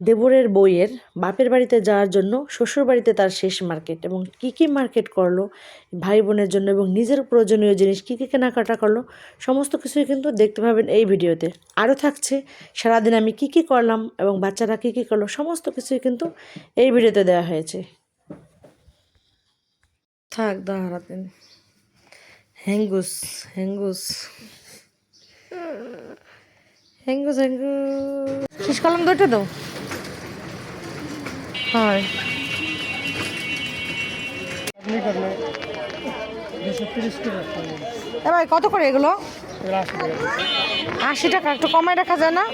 দেবরের বইয়ের বাপের বাড়িতে যাওয়ার জন্য শ্বশুর বাড়িতে তার শেষ মার্কেট এবং কী কী মার্কেট করল ভাই বোনের জন্য এবং নিজের প্রয়োজনীয় জিনিস কী কী কেনাকাটা করল সমস্ত কিছুই কিন্তু দেখতে পাবেন এই ভিডিওতে। আরও থাকছে সারাদিন আমি কী কী করলাম এবং বাচ্চারা কী কী করল সমস্ত কিছুই কিন্তু এই ভিডিওতে দেওয়া হয়েছে। থাক দাঁড়াতেন হ্যাঙ্গুস হ্যাঙ্গুস হ্যাঙ্গুস হ্যাঙ্গুস শেষ কলম দুটো দাও হয় এ ভাই কত করে এগুলো আশি টাকা একটু কমায় রাখা যায় না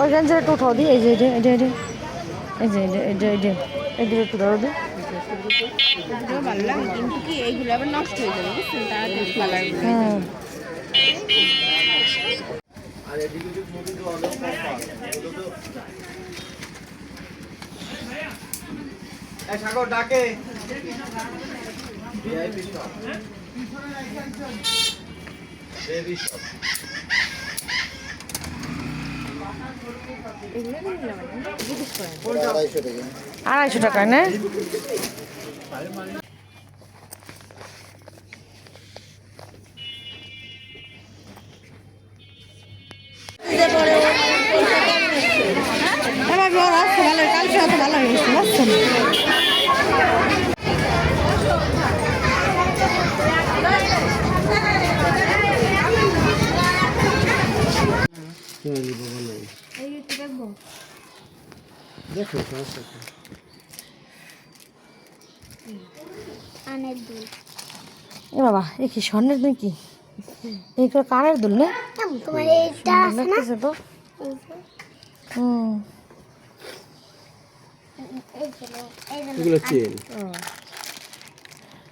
ওই গেঞ্জিটা একটু উঠাও দি এই যে এটা এটা এটা এই যে এটা এটা এটা এই দুটো একটু ধরো দি কিন্তু কি এইগুলো নষ্ট আড়াইশো টাকা না? ভালো কালকে অত ভালো হয়েছে বুঝছেন দেখো এ বাবা এ কি স্বর্ণের দুল কি? এই করে কানের দুল না? তোমার এইটা আছে না? তো। হুম। এগুলো চেন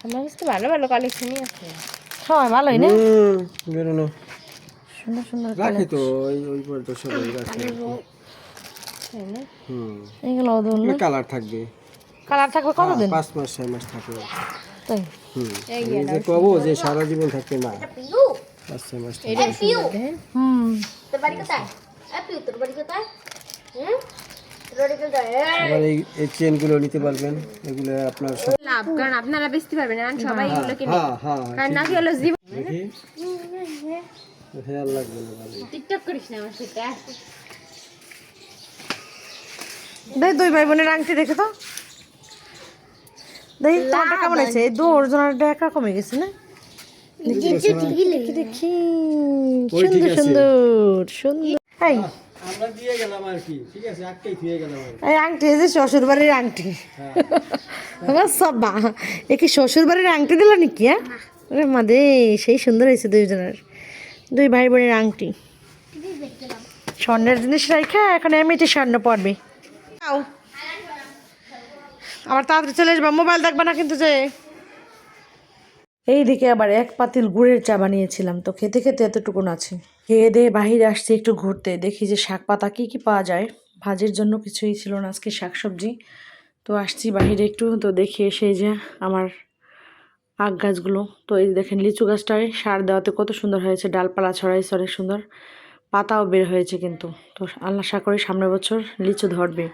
আমার কাছে ভালো ভালো কালেকশনই আছে। সবাই ভালোই না? বেরোনো। সুন্দর সুন্দর রাখি তো ওই ওই পরে তো সবাই রাখে হুম এইগুলো দুল। না? কালার থাকবে। কালার থাকবে কতদিন? পাঁচ মাস ছয় মাস থাকবে তাই? যে কবো যে সারা জীবন থাকবে না পাঁচ ছয় মাস থাকবে। এটা পিউ। হুম। তোর বাড়ি কোথায়? তোর বাড়ি কোথায়? হুম? তোর বাড়ি কোথায়? এ, আবার এই এই চেনগুলো নিতে পারবেন। এগুলো আপনার লাভ কারণ আপনারা বেচতে পারবেন কারণ সবাই এগুলো কিনে হ্যাঁ হ্যাঁ কারণ নাকি হলো জীবন খেয়াল লাগবে না টিকটক করিস না আমার সাথে দুই ভাই বোনের আংটি দেখে তো। দেখি তোমারটা কেমন আছে এই দৌড় জনারটা একা কমে গেছে না? দেখি দেখি সুন্দর সুন্দর সুন্দর। এই। আমরা দিয়ে গেলাম আর কি। ঠিক আছে একটাই দিয়ে গেলাম এই আংটি এই যে শ্বশুর বাড়ির আংটি আমার সব্বা। এ কি শ্বশুর বাড়ির আংটি দিল নাকি হ্যাঁ? আরে মাদে সেই সুন্দর হয়েছে দুইজনের। দুই ভাই বোনের আংটি স্বর্ণের জিনিস রাখা এখন এমনিতে স্বর্ণ পড়বে। আবার তাড়াতাড়ি চলে আসবা, মোবাইল দেখবা না কিন্তু যে। এইদিকে আবার এক পাতিল গুড়ের চা বানিয়েছিলাম, তো খেতে খেতে এতটুকুন আছে। খেয়ে দিয়ে বাহিরে আসছি একটু ঘুরতে, দেখি যে শাক পাতা কী কী পাওয়া যায়। ভাজির জন্য কিছুই ছিল না আজকে শাক সবজি তো আসছি বাহিরে একটু, তো দেখি এসে যে আমার আখ গাছগুলো। তো এই দেখেন লিচু গাছটায় সার দেওয়াতে কত সুন্দর হয়েছে, ডালপালা ছড়াইছে অনেক সুন্দর, পাতাও বের হয়েছে কিন্তু। তো আল্লাহ আশা করি সামনের বছর লিচু ধরবে।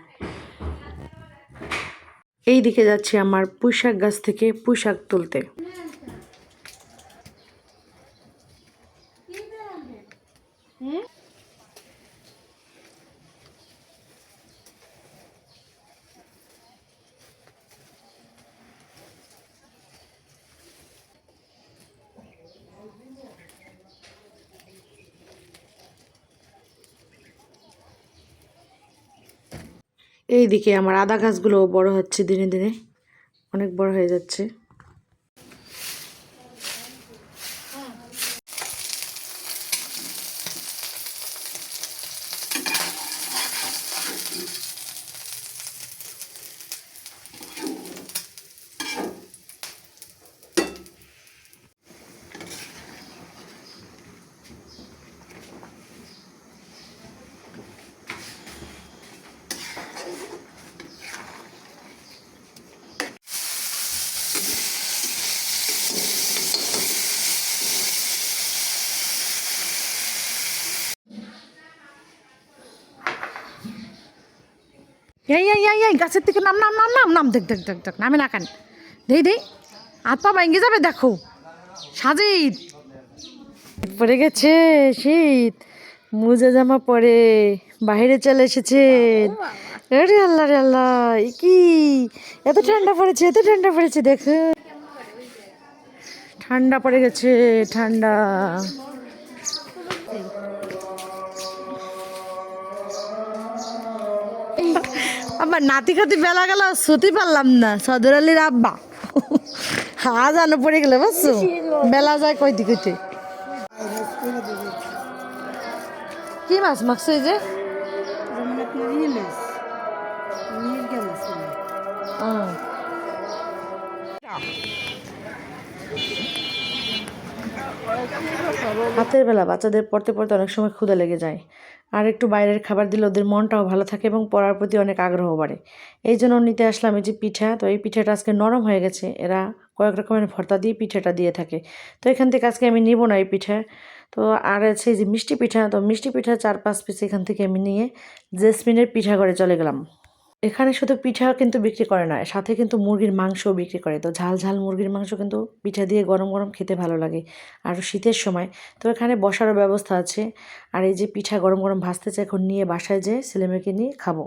এই দিকে যাচ্ছি আমার পুঁইশাক গাছ থেকে পুঁইশাক তুলতে। এইদিকে আমার আদা গাছগুলো বড় হচ্ছে দিনে দিনে। অনেক বড় হয়ে যাচ্ছে। এই এই এই এই, গাছের থেকে নাম নাম নাম নাম নাম, দেখ দেখ দেখ দেখ, নামে না কেন। দেই দেই, হাত পা ভেঙে যাবে, দেখো। সাজিদ। পড়ে গেছে, শীত। মুজা জামা পরে বাইরে চলে এসেছে। আরে আল্লাহ রে আল্লাহ কি? এত ঠান্ডা পড়েছে, এত ঠান্ডা পড়েছে, দেখো। ঠান্ডা পড়ে গেছে, ঠান্ডা। আমার নাতি খাতি বেলা গেল শুতে পারলাম না। সদর আলীর আব্বা। হা জানো পড়ে গেলে, বুঝছ? বেলা যায় কই দিকে কি মাছ মাছ এই যে? রাতের বেলা বাচ্চাদের পড়তে পড়তে অনেক সময় ক্ষুধা লেগে যায়। আর একটু বাইরের খাবার দিলে ওদের মনটাও ভালো থাকে এবং পড়ার প্রতি অনেক আগ্রহ বাড়ে। এই জন্য নিতে আসলাম এই যে পিঠা। তো এই পিঠাটা আজকে নরম হয়ে গেছে। এরা কয়েক রকমের ভর্তা দিয়ে পিঠাটা দিয়ে থাকে। তো এখান থেকে আজকে আমি নিব না এই পিঠা। তো আর আছে যে মিষ্টি পিঠা। তো মিষ্টি পিঠা চার পাঁচ পিস এখান থেকে আমি নিয়ে জেসমিনের পিঠা করে চলে গেলাম। এখানে শুধু পিঠা কিন্তু বিক্রি করে না, সাথে কিন্তু মুরগির মাংসও বিক্রি করে। তো ঝাল ঝাল মুরগির মাংস কিন্তু পিঠা দিয়ে গরম গরম খেতে ভালো লাগে। আর শীতের সময়, তো এখানে বসারও ব্যবস্থা আছে। আর এই যে পিঠা গরম গরম ভাজতেছে এখন নিয়ে বাসায় যেয়ে ছেলেমেয়েকে নিয়ে খাব।